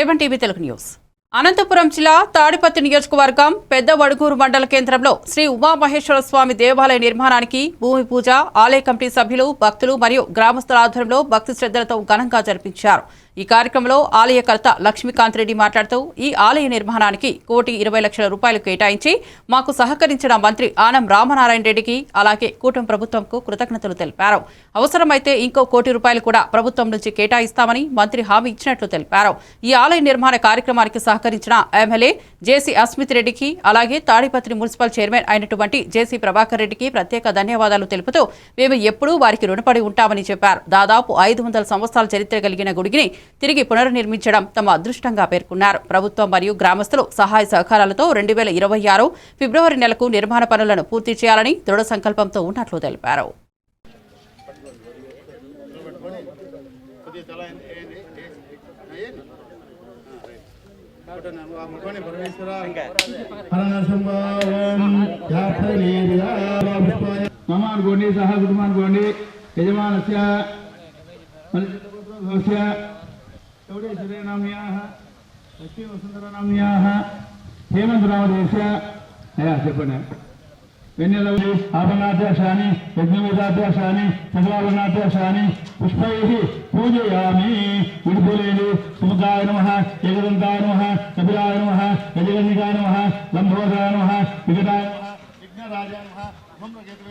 Welcome TV Telugu news. Anantapuram జిల్లా తాడిపత్రి నియోజకవర్గం పెద్ద వడుగూరు మండల కేంద్రంలో శ్రీ ఉమామహేశ్వర స్వామి దేవాలయ నిర్మాణానికి భూమి పూజ ఆలయ కమిటీ సభ్యులు భక్తులు మరియు గ్రామస్తుల ఆధ్వర్యంలో భక్తి శ్రద్ధలతో ఘనంగా జరిపించారు. ఈ కార్యక్రమంలో ఆలయకర్త లక్ష్మీకాంత్ రెడ్డి మాట్లాడుతూ ఈ ఆలయ నిర్మాణానికి కోటి ఇరవై లక్షల రూపాయలు కేటాయించి మాకు సహకరించిన మంత్రి ఆనం రామనారాయణ రెడ్డికి అలాగే కూటమి ప్రభుత్వంకు కృతజ్ఞతలు తెలిపారు. అవసరమైతే ఇంకో కోటి రూపాయలు కూడా ప్రభుత్వం నుంచి కేటాయిస్తామని మంత్రి హామీ ఇచ్చినట్లు తెలిపారు. ఈ ఆలయ నిర్మాణ కార్యక్రమానికి సహకరించిన ఎమ్మెల్యే జేసీ అస్మిత్ రెడ్డికి అలాగే తాడిపత్రి మున్సిపల్ చైర్మన్ అయినటువంటి జేసీ ప్రభాకర్ రెడ్డికి ప్రత్యేక ధన్యవాదాలు తెలుపుతూ మేము ఎప్పుడూ వారికి రుణపడి ఉంటామని చెప్పారు. దాదాపు ఐదు వందల సంవత్సరాల చరిత్ర కలిగిన గుడిని తిరిగి పునర్నిర్మించడం తమ అదృష్టంగా పేర్కొన్నారు. ప్రభుత్వం మరియు గ్రామస్తులు సహాయ సహకారాలతో రెండు వేల ఇరవై ఆరు ఫిబ్రవరి నెలకు నిర్మాణ పనులను పూర్తి చేయాలని దృఢ సంకల్పంతో ఉన్నట్లు తెలిపారు. మమాన్ తల సహా యజమానస్య మనుష్య లక్ష్మీ వసుంధరనామ్యాः హేమంతరామదేశ అయ్యా చెప్పండి. వెన్నెలవి ఆభరణాధ్యాశాన్ని యజ్ఞవేదాధ్యాశాన్ని సకలాభరణాధ్యాశాన్ని పుష్పై పూజయామి. విడిపోలేడు సుముఖాయ నమ ఏకదంతాయ నమ కపిలాయ నమ నమ లంబోదరాయ నమ వికటాయ నమ విఘ్నరాజాయ నమ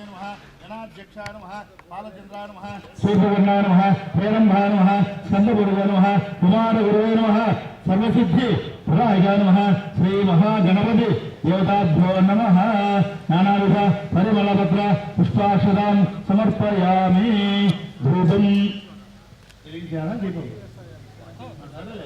నమ గణాధ్యక్షాయ నమ బాలచంద్రాయ నమ. సూర్యవర్ణాయ నమ హేరంభాయ నమ స్కందగురువే నమ కుమారగురువే నమ సర్వసిద్ధి ప్రదాయకాయ నమ శ్రీ మహాగణపతి దేవతాభ్యో నమ. నానావిధ పరిమళపత్ర పుష్పాక్షదాం సమర్పయామి. ధూపం. దీపం. అదేలే,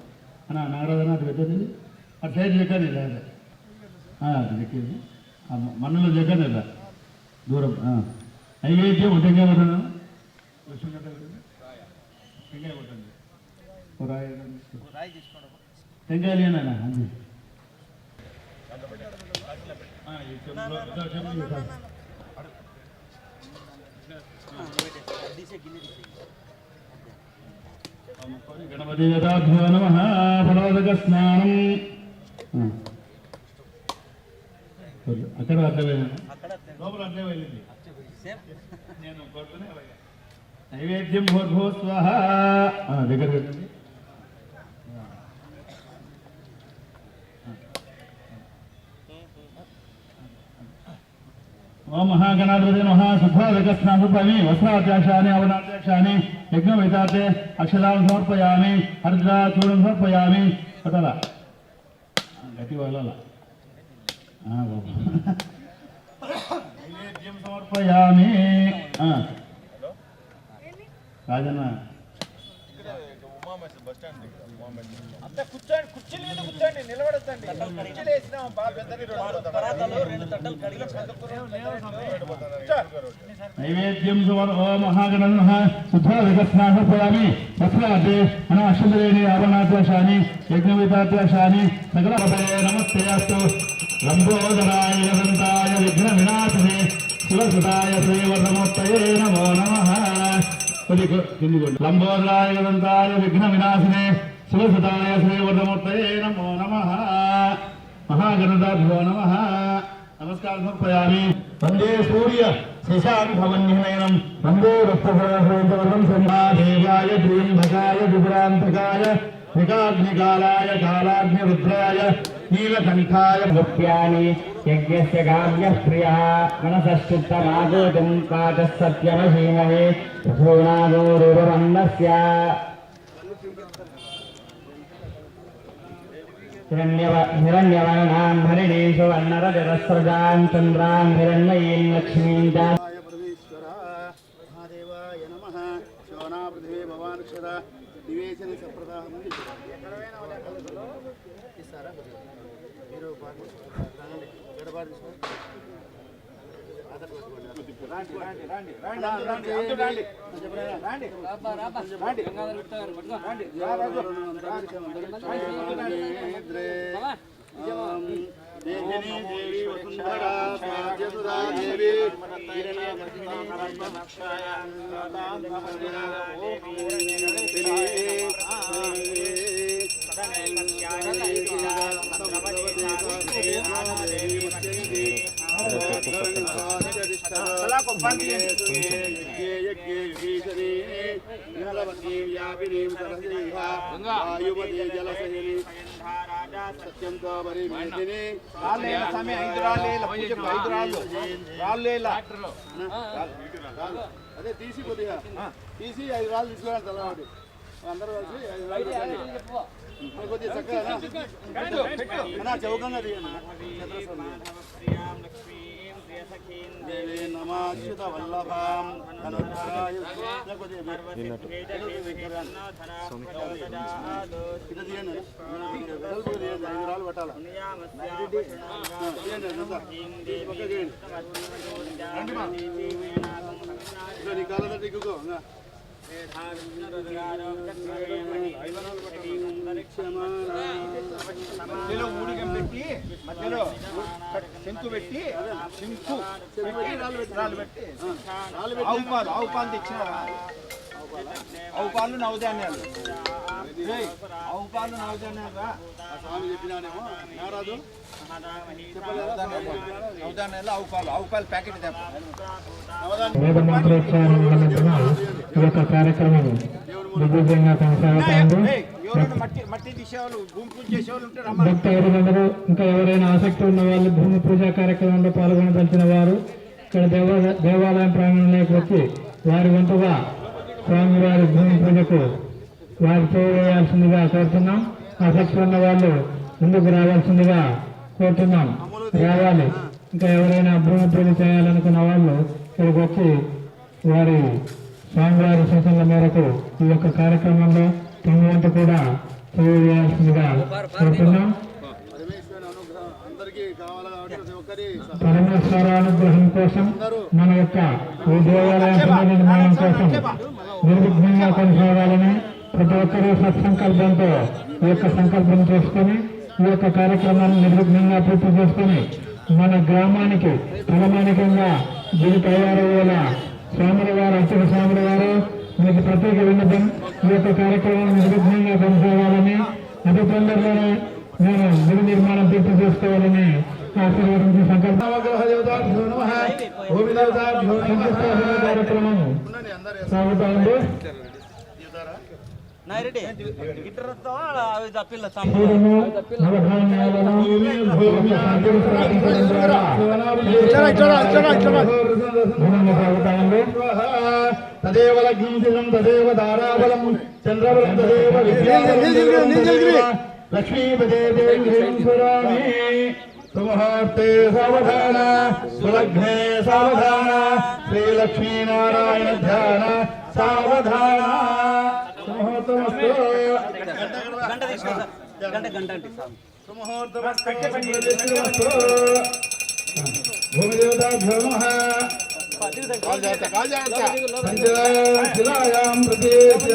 ఇప్పించుకో అన్నా నాగరాజన అది పెట్టండి అటు సైడ్ చెక్కని లేదు అది. చెక్కేది మన్నులో చెక్కని లేదా. దూరం ఆ. నైవేద్యం టెంకాయ కొట్టను టెంకాయ కొట్టండి ఓ రాయి ఇవ్వండి. టెంకాయలు ఏనా అంది ఆ, ఈ చెంబులో ఇదో చెంబు ఇవ్వండి. గణపతి యథాభ్యో నమ ఫలోదక స్నానం అక్కడ అర్థం లోపల అర్థం వెళ్ళింది నేను నైవేద్యం భూర్భో స్వహ. దగ్గర. ఓం మహాగణాధిపతి నమ శుద్ధాదక వస్త్రాధ్యాక్షాన్ని అవనాధ్యాక్షాన్ని యజ్ఞమితాతే అక్షరాలను సమర్పయామి హరిద్రా సమర్పయామి పటల. గట్టి వాళ్ళ సమర్పయామి. రాజన్న. అంతా కూర్చోండి కుర్చీలు మీద కూర్చోండి నిలబడద్దండి. కుర్చీలు వేసినాం నైవేద్యం సువర్ ఓ మహాగణ శుద్ధాధికస్నాపయామి వస్త్రాతే అనాశ్చర్యేణి ఆవరణాధ్యాశాని యజ్ఞవితాధ్యాశాని సకల నమస్తే అస్తు లంబోదరాయ విఘ్న వినాశనే శివసుతాయ నమో నమ. లంబోదరాయ వసంతాయ విఘ్న వినాశనే శివసుతాయ శ్రీవర్ధమూర్తయే నమో నమ మహాగణదాభ్యో నమ నమస్కారం సమర్పయామి వందే సూర్య శశాంకమన్యనయనం వందే రక్తసహస్రం సంహాదేవాయ త్రియంబకాయ దుపురాంతకాయ త్రికాగ్నికాలాయ కాలాగ్నిరుద్రాయ నీలకంఠాయ यज्ञस्य काम्यः प्रियः मनसश्चित्तमागोचम् वाचः सत्यमहीमहे सूणागोरुपन्नस्य हिरण्यवर्णाम् हरिणीषु वर्णरजरस्रजाम् चन्द्राम् हिरण्मयीम् लक्ष्मीम् च महादेवाय नमः शोना पृथिवी भवान् क्षरा निवेशन सप्रदाहम् రాండి దేహిని దేవి వసుంధరా స్వాధ్యసుధా దేవి సత్యంతో అదే తీసి కొద్దిగా తీసి ఐదు రాళ్ళు తీసుకోవాలి తలవాడి అందరూ కలిసి ఐదు రాళ్ళు కొద్దిగా చక్కగా అన్నా చౌకంగా తీయండి దేవే నమాచ్యుత వల్లభాం పెట్టాలి నీ కాళ్ళ ఇంకా. మధ్యలో ఊడిగం పెట్టి మధ్యలో శంకు పెట్టి శంకు పెట్టి రాళ్ళు పెట్టి ఆవు పాలు ఆవు పాలు తెచ్చినారా ఆవు పాలు నవధాన్యాలు ఆవు పాలు నవధాన్యాలు రా స్వామి చెప్పినానేమో నారాదు వేద మంత్రోచ్చారణ అనంతరం ఈ యొక్క కార్యక్రమం దిగ్విజయంగా కొనసాగుతోంది భక్తులందరూ ఇంకా ఎవరైనా ఆసక్తి ఉన్న వాళ్ళు భూమి పూజా కార్యక్రమంలో పాల్గొనదలిచిన వారు ఇక్కడ దేవాలయం ప్రాంగణంలోకి వచ్చి వారి వంతుగా స్వామివారి భూమి పూజకు వారు వేయాల్సిందిగా కోరుతున్నాం ఆసక్తి ఉన్న వాళ్ళు ముందుకు రావాల్సిందిగా కోరుతున్నాం రావాలి ఇంకా ఎవరైనా పూజ చేయాలనుకున్న వాళ్ళు ఇక్కడికి వచ్చి వారి స్వామివారి సూచనల మేరకు ఈ యొక్క కార్యక్రమంలో తమ వంతు కూడా తెలియజేయాల్సిందిగా కోరుతున్నాం. పరమేశ్వర అనుగ్రహం కోసం మన యొక్క ఈ దేవాలయం పునర్నిర్మాణం కోసం నిర్విఘ్నంగా కొనసాగాలని ప్రతి ఒక్కరూ సత్సంకల్పంతో ఈ యొక్క సంకల్పం చేసుకొని ఈ యొక్క కార్యక్రమాన్ని నిర్విఘ్నంగా పూర్తి చేసుకొని మన గ్రామానికి తలమానికంగా దీని తయారయ్యేలా స్వాముల వారు అర్చక స్వాముల వారు మీకు ప్రత్యేక విన్నపం ఈ యొక్క కార్యక్రమం నిర్విఘ్నంగా కొనసాగాలని అతి తొందరలోనే నేను గుడి నిర్మాణం పూర్తి చేసుకోవాలని ఆశీర్వదించి సంకల్ప కార్యక్రమం సాగుతా స్థాపించడం ద్వారా ధనంగా సాగుతా ఉంది తదేవ లగ్నం తదేవ దారాబలం చంద్రబలం తదేవ లక్ష్మీపదే దేవీ సుముహూర్తే సావధాన సులగ్నే సావధాన శ్రీలక్ష్మీనారాయణ ధ్యాన సావధాన సుముహూర్తమస్తు సుముహూర్తమస్తు భూమిదేవతాభ్యో నమః పంచశిలాయాం ప్రతి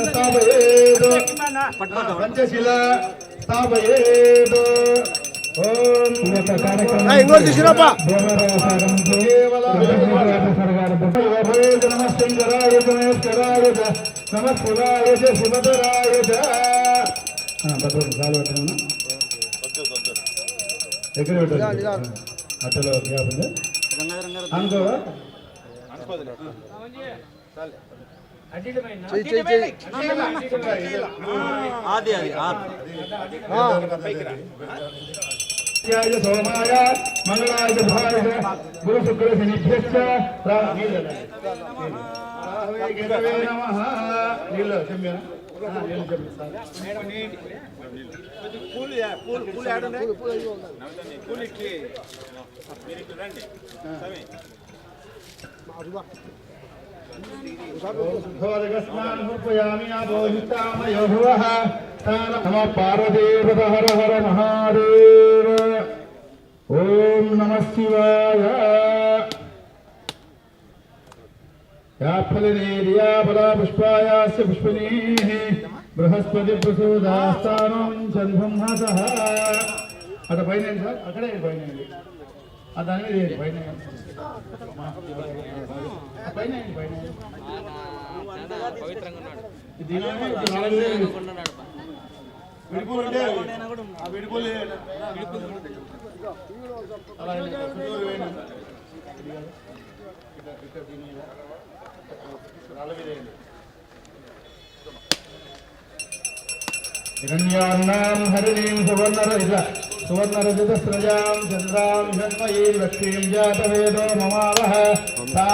స్థాపయేత్ పంచశిల స్థాపయేత్ ఓం ఈ యొక్క కార్యక్రమం దేవాలయసాగరంతో నమస్కరాయ నమస్కరాయ నమస్కరాయ శివధరాయ ఎక్కడ పెట్టాలి అట్టలో గ్యాప్ ఉంది. అనుకోవా నిత్యాయ సోమాయ మంగళాయ భాయ గురు శుక్ర శనిభ్యశ్చ. నమః నీళ్ళు చెమ్మిన పూలు పూలు పూలు ఆడండి పూలు ఇట్లి మీరు ఇట్లా రండి పార్వదేవత హర హర మహాదేవ ఓం నమ శివాయ యా ఫలినేర్యా బలా పుష్పాయాస్య బృహస్పతి అటు పైన సార్ అక్కడే పైన ఆ దాని మీద పైన పైన పైన ఏంటి? ఉంటే ఆ అలా చుట్టూరు వేయండి. ఇక్కడ- ఇక్కడ దీని మీద.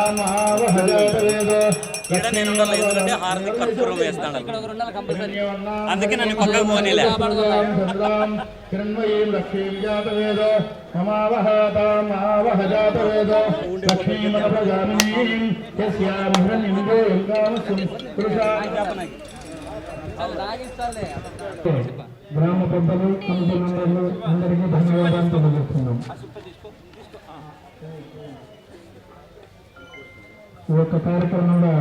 రాళ్ళ మీద వేయండి. హిరణ్యాన్నాం హరిణీం సువర్ణర ఇక్కడ నేను ఉండాలి ఎందుకంటే హారతి కర్పూరం వేస్తాను అందుకే నన్ను పక్కకు పోనీలే. గ్రామ పెద్దలు కమిటీ మెంబర్లు అందరికీ ధన్యవాదాలు తెలియజేస్తున్నాం ఈ యొక్క కార్యక్రమంలో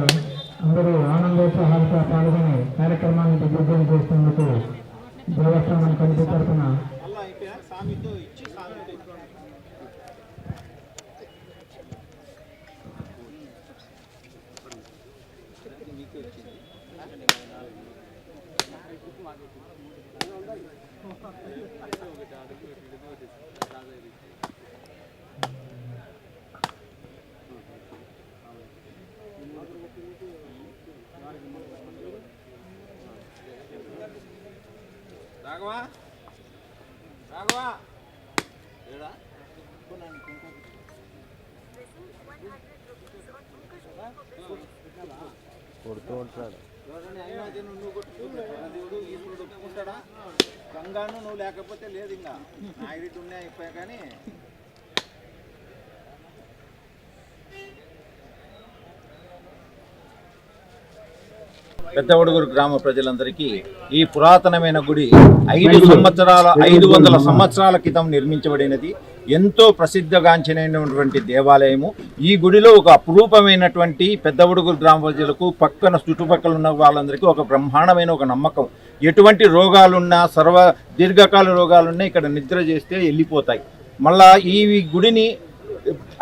అందరూ ఆనందోత్సాహాలతో పాల్గొని కార్యక్రమాన్ని దిగ్విజయం చేసినందుకు దేవస్థానం కమిటీ తరఫున అలా అయిపోయా స్వామితో ఇచ్చి స్వామితో ఇచ్చుకోండి రాఘవా రాఘవా ఏడా కొడుతూ ఉంటాడు. ఈశ్వరుడు గంగాను నువ్వు లేకపోతే లేదు ఇంకా. నాగిరెడ్డి ఉన్నాయి అయిపోయా కానీ పెద్దవడుగురు గ్రామ ప్రజలందరికీ ఈ పురాతనమైన గుడి ఐదు సంవత్సరాల ఐదు వందల సంవత్సరాల క్రితం నిర్మించబడినది. ఎంతో ప్రసిద్ధగాంచినటువంటి దేవాలయము. ఈ గుడిలో ఒక అపురూపమైనటువంటి పెద్దవడుగురు గ్రామ ప్రజలకు పక్కన చుట్టుపక్కల ఉన్న వాళ్ళందరికీ ఒక బ్రహ్మాండమైన ఒక నమ్మకం. ఎటువంటి రోగాలున్నా సర్వ దీర్ఘకాల రోగాలున్నా ఇక్కడ నిద్ర చేస్తే వెళ్ళిపోతాయి. మళ్ళా ఈ గుడిని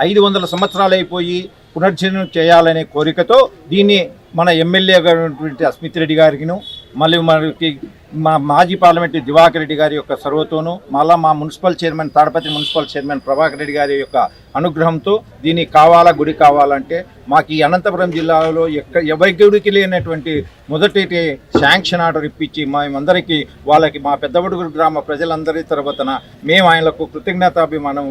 ఐదు వందల సంవత్సరాలు అయిపోయి పునర్జీవనం చేయాలనే కోరికతో దీన్ని మన ఎమ్మెల్యే గారినటువంటి అస్మిత్ రెడ్డి గారికిను మళ్ళీ మనకి మా మాజీ పార్లమెంటరీ దివాకర్ రెడ్డి గారి యొక్క సర్వతోనూ మళ్ళా మా municipal chairman Tadipatri municipal chairman Prabhakar Reddy గారి యొక్క అనుగ్రహంతో దీనికి కావాలా గుడి కావాలంటే మాకు ఈ అనంతపురం జిల్లాలో ఎక్క ఎవరి గుడికి లేనటువంటి మొదటి శాంక్షన్ ఆర్డర్ ఇప్పించి మేమందరికీ వాళ్ళకి మా పెద్దబడుగురు గ్రామ ప్రజలందరి తరపున మేము ఆయనకు కృతజ్ఞతాభిమానం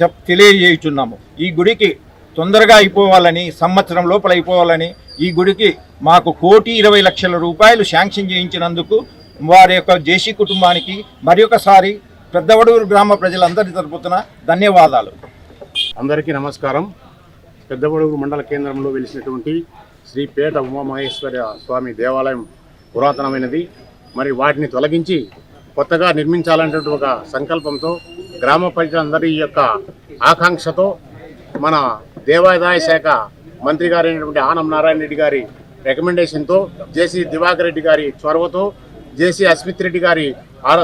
చెప్ తెలియజేయుచున్నాము. ఈ గుడికి తొందరగా అయిపోవాలని సంవత్సరం లోపల అయిపోవాలని ఈ గుడికి మాకు కోటి ఇరవై లక్షల రూపాయలు శాంక్షన్ చేయించినందుకు వారి యొక్క జేసీ కుటుంబానికి మరి ఒకసారి పెద్దవడూరు గ్రామ ప్రజలందరి తరపున ధన్యవాదాలు. అందరికీ నమస్కారం. పెద్దవడూరు మండల కేంద్రంలో వెలిసినటువంటి శ్రీ పేట ఉమామహేశ్వర స్వామి దేవాలయం పురాతనమైనది. మరి వాటిని తొలగించి కొత్తగా నిర్మించాలనేటువంటి ఒక సంకల్పంతో గ్రామ ప్రజలందరి యొక్క ఆకాంక్షతో మన దేవాదాయ శాఖ మంత్రి గారైనటువంటి ఆనం నారాయణ రెడ్డి గారి రికమెండేషన్తో జేసీ దివాకర్ రెడ్డి గారి చొరవతో జేసీ అస్మిత్ రెడ్డి గారి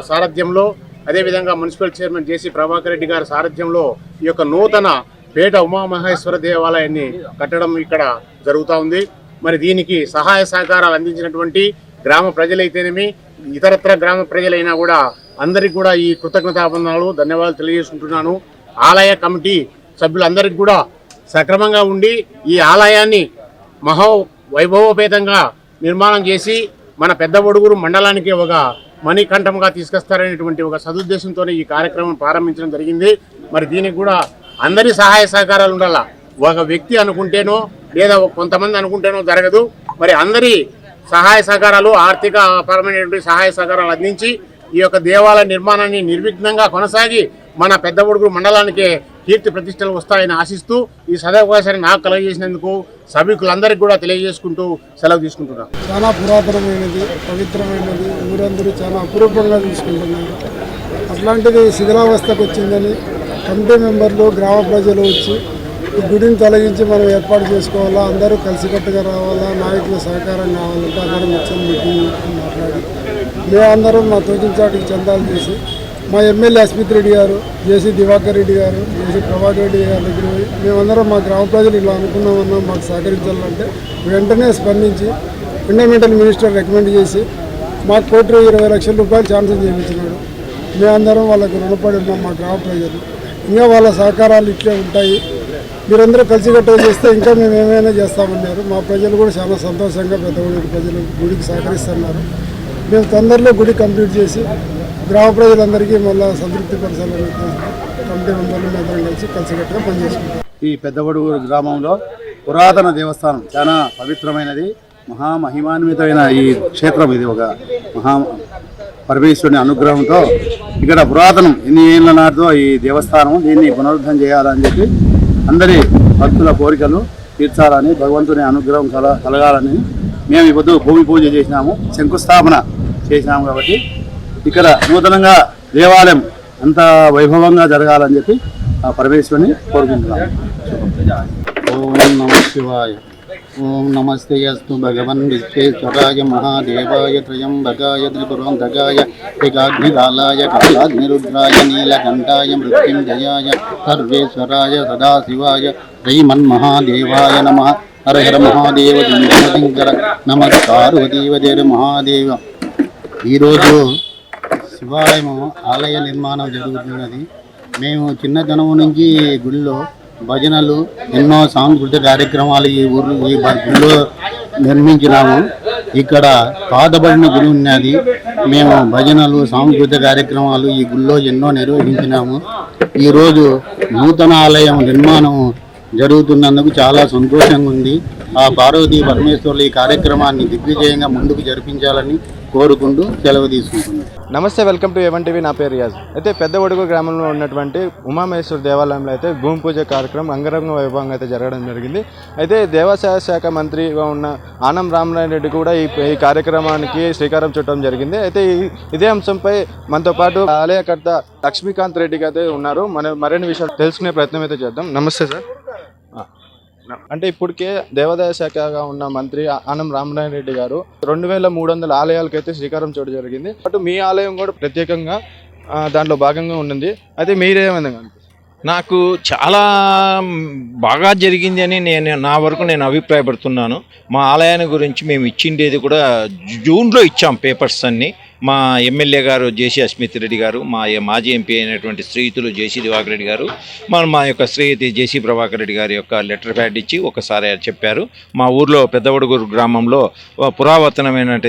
సారథ్యంలో అదేవిధంగా municipal chairman JC Prabhakar Reddy గారి సారథ్యంలో ఈ యొక్క నూతన పేట ఉమామహేశ్వర దేవాలయాన్ని కట్టడం ఇక్కడ జరుగుతూ ఉంది. మరి దీనికి సహాయ సహకారాలు అందించినటువంటి గ్రామ ప్రజలైతేనేమి ఇతరత్ర గ్రామ ప్రజలైనా కూడా అందరికి కూడా ఈ కృతజ్ఞతాబంధనాలు ధన్యవాదాలు తెలియజేసుకుంటున్నాను. ఆలయ కమిటీ సభ్యులందరికీ కూడా సక్రమంగా ఉండి ఈ ఆలయాన్ని మహో వైభవోపేతంగా నిర్మాణం చేసి మన పెద్ద ఒడుగురు మండలానికి ఒక మణికంఠంగా తీసుకొస్తారనేటువంటి ఒక సదుద్దేశంతోనే ఈ కార్యక్రమం ప్రారంభించడం జరిగింది. మరి దీనికి కూడా అందరి సహాయ సహకారాలు ఉండాలా. ఒక వ్యక్తి అనుకుంటేనో లేదా కొంతమంది అనుకుంటేనో జరగదు. మరి అందరి సహాయ సహకారాలు ఆర్థిక పరమైనటువంటి సహాయ సహకారాలు అందించి ఈ యొక్క దేవాలయ నిర్మాణాన్ని నిర్విఘ్నంగా కొనసాగి మన పెద్ద ఒడుగురు మండలానికి కీర్తి ప్రతిష్టలు వస్తాయని ఆశిస్తూ ఈ సదవకాశాన్ని నాకు కలగజేసినందుకు సభికులందరికీ కూడా తెలియజేసుకుంటూ సెలవు తీసుకుంటున్నాను. చాలా పురాతనమైనది పవిత్రమైనది ఊరందరూ చాలా అపురూపంగా చూసుకుంటున్నారు. అట్లాంటిది శిథిలావస్థకు వచ్చిందని కమిటీ మెంబర్లు గ్రామ ప్రజలు వచ్చి ఈ గుడిని తొలగించి మనం ఏర్పాటు చేసుకోవాలా అందరూ కలిసికట్టుగా రావాలా నాయకుల సహకారం కావాలంటే అందరం మిక్సర్ మీటింగ్ మాట్లాడి మేమందరం మా తోచిన చందాలు చేసి మా ఎమ్మెల్యే అస్మిత్ రెడ్డి గారు జేసీ దివాకర్ రెడ్డి గారు జేసీ ప్రభాకర్ రెడ్డి గారి దగ్గర పోయి మేమందరం మా గ్రామ ప్రజలు ఇలా అనుకున్నామన్నా మాకు సహకరించాలంటే వెంటనే స్పందించి ఫండమెంటల్ మినిస్టర్ రికమెండ్ చేసి మాకు కోటి ఇరవై లక్షల రూపాయలు ఛాన్సెస్ చేయించినాడు. మేమందరం వాళ్ళకు రుణపడి ఉన్నాం మా గ్రామ ప్రజలు. ఇంకా వాళ్ళ సహకారాలు ఇట్లే ఉంటాయి. మీరందరూ కలిసికట్టుగా చేస్తే ఇంకా మేము ఏమైనా చేస్తామన్నారు. మా ప్రజలు కూడా చాలా సంతోషంగా పెద్దగూడెం ప్రజలు గుడికి సహకరిస్తున్నారు. మేము తొందరలో గుడి కంప్లీట్ చేసి గ్రామ ప్రజలందరికీ మళ్ళీ సంతృప్తి పరచాలని కమిటీ మెంబర్లు అందరం కలిసి కలిసికట్టుగా పనిచేసుకుంటాం. ఈ పెద్దవడుగురు గ్రామంలో పురాతన దేవస్థానం చాలా పవిత్రమైనది మహామహిమాన్వితమైన ఈ క్షేత్రం ఇది ఒక మహా పరమేశ్వరుని అనుగ్రహంతో ఇక్కడ పురాతనం ఎన్ని ఏళ్ళ నాటితో ఈ దేవస్థానం దీన్ని పునరుద్ధం చేయాలని చెప్పి అందరి భక్తుల కోరికలు తీర్చాలని భగవంతుని అనుగ్రహం కల కలగాలని మేము ఈ పొద్దు భూమి పూజ చేసినాము శంకుస్థాపన చేసినాము కాబట్టి ఇక్కడ నూతనంగా దేవాలయం అంత వైభవంగా జరగాలని చెప్పి ఆ పరమేశ్వరిని కోరుకుంటున్నాము. ఓం నమ శివాయ. ఓం నమస్తే అస్తు భగవన్ విశ్వేశ్వరాయ మహాదేవాయ త్రయంబకాయ త్రిపురంధకాయ ఏకాగ్నిదాలాయ కాలాగ్నిరుద్రాయ నీలకంఠాయ మృత్యుంజయాయ సర్వేశ్వరాయ సదాశివాయ శ్రీమన్మహాదేవాయ నమ. హర హర మహాదేవ శంకర నమస్కారు దేవదేవ మహాదేవ. ఈరోజు శివాలయం ఆలయ నిర్మాణం జరుగుతున్నది. మేము చిన్నతనం నుంచి గుడిలో భజనలు ఎన్నో సాంస్కృతిక కార్యక్రమాలు ఈ ఊర్లో ఈ గుడిలో నిర్మించినాము. ఇక్కడ పాతబడిన గుడి ఉన్నది. మేము భజనలు సాంస్కృతిక కార్యక్రమాలు ఈ గుడిలో ఎన్నో నిర్వహించినాము. ఈరోజు నూతన ఆలయం నిర్మాణం జరుగుతున్నందుకు చాలా సంతోషంగా ఉంది. పార్వతి పరమేశ్వర్లు ఈ కార్యక్రమాన్ని దిగ్విజయంగా ముందుకు జరిపించాలని కోరుకుంటూ సెలవు తీసుకుంటున్నాను నమస్తే వెల్కమ్ టు ఎవన్ టీవీ నా పేరు రియాజ్. అయితే పెద్ద ఒడుగు గ్రామంలో ఉన్నటువంటి ఉమామహేశ్వర దేవాలయంలో అయితే భూమి పూజ కార్యక్రమం అంగరంగ వైభవంగా అయితే జరగడం జరిగింది. అయితే దేవాదాయ శాఖ మంత్రిగా ఉన్న ఆనం రామనారాయణ రెడ్డి కూడా ఈ ఈ కార్యక్రమానికి శ్రీకారం చుట్టడం జరిగింది. అయితే ఈ- ఇదే అంశంపై మనతో పాటు ఆలయకర్త లక్ష్మీకాంత్ రెడ్డి అయితే ఉన్నారు. మన మరిన్ని విషయాలు తెలుసుకునే ప్రయత్నం అయితే చేద్దాం. నమస్తే సార్. అంటే ఇప్పటికే దేవాదాయ శాఖగా ఉన్న మంత్రి ఆనం రామనారాయణ రెడ్డి గారు రెండు వేల మూడు వందల ఆలయాలకైతే శ్రీకారం చూడడం జరిగింది. అటు మీ ఆలయం కూడా ప్రత్యేకంగా ఆ, దాంట్లో భాగంగా ఉన్నది అయితే మీరేమైంది నాకు చాలా బాగా జరిగింది అని నేను నా వరకు నేను అభిప్రాయపడుతున్నాను. మా ఆలయాన్ని గురించి మేము ఇచ్చిండేది కూడా జూన్లో ఇచ్చాం పేపర్స్ అన్నీ. మా ఎమ్మెల్యే గారు జేసీ అస్మిత్ రెడ్డి గారు మా మాజీ ఎంపీ అయినటువంటి శ్రీయుతులు జేసీ దివాకర్ రెడ్డి గారు మన మా యొక్క శ్రీయుతి జేసీ ప్రభాకర్ రెడ్డి గారి యొక్క లెటర్ ప్యాడ్ ఇచ్చి ఒకసారి చెప్పారు. మా ఊర్లో పెద్దవడుగురు గ్రామంలో ఓ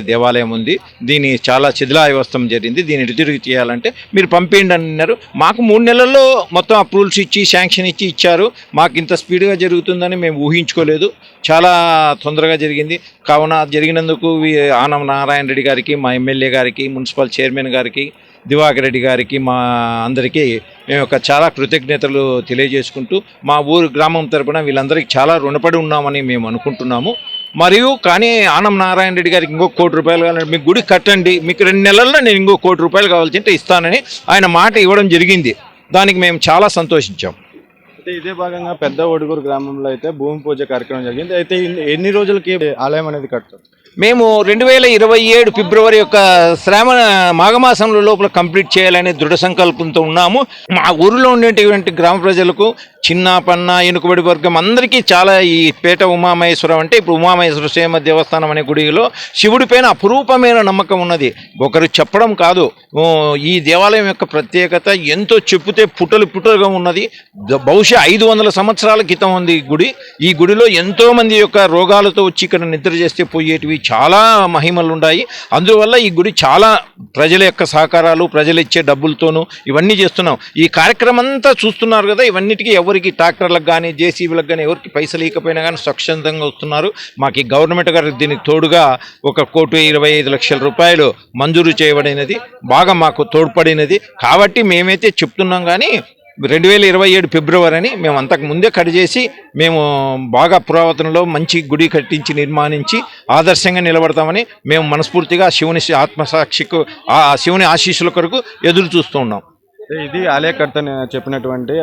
దేవాలయం ఉంది. దీని చాలా శిథిలావస్థం జరిగింది. దీన్ని తిరిగి చేయాలంటే మీరు పంపించండి అన్నారు. మాకు మూడు నెలల్లో మొత్తం అప్రూవల్స్ ఇచ్చి శాంక్షన్ ఇచ్చి ఇచ్చారు. మాకు ఇంత స్పీడ్గా జరుగుతుందని మేము ఊహించుకోలేదు. చాలా తొందరగా జరిగింది. కావున జరిగినందుకు వి- ఆనం నారాయణ రెడ్డి గారికి మా ఎమ్మెల్యే గారికి మున్సిపల్ చైర్మన్ గారికి దివాకర్ రెడ్డి గారికి మా అందరికీ మేము యొక్క చాలా కృతజ్ఞతలు తెలియజేసుకుంటూ మా ఊరు గ్రామం తరపున వీళ్ళందరికీ చాలా రుణపడి ఉన్నామని మేము అనుకుంటున్నాము. మరియు కానీ ఆనం నారాయణ రెడ్డి గారికి ఇంకో కోటి రూపాయలు కావాలంటే మీకు గుడి కట్టండి మీకు రెండు నెలల్లో నేను ఇంకో కోటి రూపాయలు కావాల్సింటే ఇస్తానని ఆయన మాట ఇవ్వడం జరిగింది. దానికి మేము చాలా సంతోషించాం. అయితే ఇదే భాగంగా పెద్ద ఒడుగురు గ్రామంలో అయితే భూమి పూజ కార్యక్రమం జరిగింది. అయితే ఎన్ని రోజులకి ఆలయం అనేది కట్టారు మేము రెండు వేల ఇరవై ఏడు ఫిబ్రవరి యొక్క శ్రావణ మాఘమాసంలో లోపల కంప్లీట్ చేయాలనే దృఢ సంకల్పంతో ఉన్నాము. మా ఊరిలో ఉండేటువంటి గ్రామ ప్రజలకు చిన్న పన్న ఎనుకబడి వర్గం అందరికీ చాలా ఈ పేట ఉమామహేశ్వరం అంటే ఇప్పుడు ఉమామహేశ్వర శ్రీమ దేవస్థానం అనే గుడిలో శివుడి పైన అపురూపమైన నమ్మకం ఉన్నది. ఒకరు చెప్పడం కాదు. ఈ దేవాలయం యొక్క ప్రత్యేకత ఎంతో చెప్పుతే పుటలు పుటలుగా ఉన్నది. బహుశా ఐదు వందల సంవత్సరాల క్రితం ఉంది ఈ గుడి. ఈ గుడిలో ఎంతో మంది యొక్క రోగాలతో వచ్చి ఇక్కడ నిద్ర చేస్తే పోయేటివి చాలా మహిమలు ఉన్నాయి అందువల్ల ఈ గుడి చాలా ప్రజల యొక్క సహకారాలు ప్రజలు ఇచ్చే డబ్బులతోనూ ఇవన్నీ చేస్తున్నాం. ఈ కార్యక్రమం అంతా చూస్తున్నారు కదా ఇవన్నిటికీ ఎవరికి ట్రాక్టర్లకు కానీ జేసీబీలకు కానీ ఎవరికి పైసలు ఇకపోయినా కానీ స్వచ్ఛందంగా వస్తున్నారు. మాకు ఈ గవర్నమెంట్ గారు దీనికి తోడుగా ఒక కోటి ఇరవై ఐదు లక్షల రూపాయలు మంజూరు చేయబడినది. బాగా మాకు తోడ్పడినది. కాబట్టి మేమైతే చెప్తున్నాం కానీ రెండు వేల ఇరవై ఏడు ఫిబ్రవరి అని మేము అంతకు ముందే కట్ చేసి మేము బాగా పురాతనలో మంచి గుడి కట్టించి నిర్మాణించి ఆదర్శంగా నిలబడతామని మేము మనస్ఫూర్తిగా శివుని ఆత్మసాక్షికు ఆ శివుని ఆశీస్సుల కొరకు ఎదురు చూస్తూ ఉన్నాం. ఇది ఆలయకర్త చెప్పినటువంటి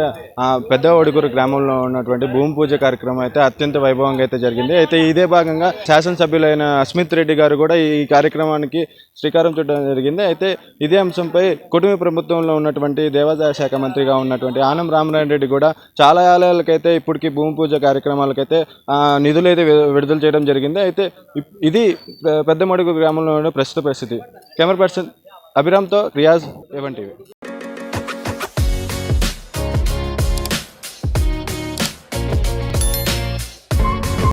పెద్ద ఒడుగురు గ్రామంలో ఉన్నటువంటి భూమి పూజ కార్యక్రమం అయితే అత్యంత వైభవంగా అయితే జరిగింది. అయితే ఇదే భాగంగా శాసనసభ్యులైన అస్మిత్ రెడ్డి గారు కూడా ఈ కార్యక్రమానికి శ్రీకారం చుట్టడం జరిగింది. అయితే ఇదే అంశంపై కుటుంబ ప్రభుత్వంలో ఉన్నటువంటి దేవాదాయ శాఖ మంత్రిగా ఉన్నటువంటి ఆనం రామనారాయణ రెడ్డి కూడా చాలా ఆలయాలకైతే ఇప్పటికీ భూమి పూజ కార్యక్రమాలకైతే నిధులు అయితే విడుదల చేయడం జరిగింది. అయితే ఇప్- ఇది పెద్దమడుగు గ్రామంలో ఉన్న ప్రస్తుత పరిస్థితి. కెమెరా పర్సన్ అభిరామ్తో రియాజ్ ఎవన్ టీవీ.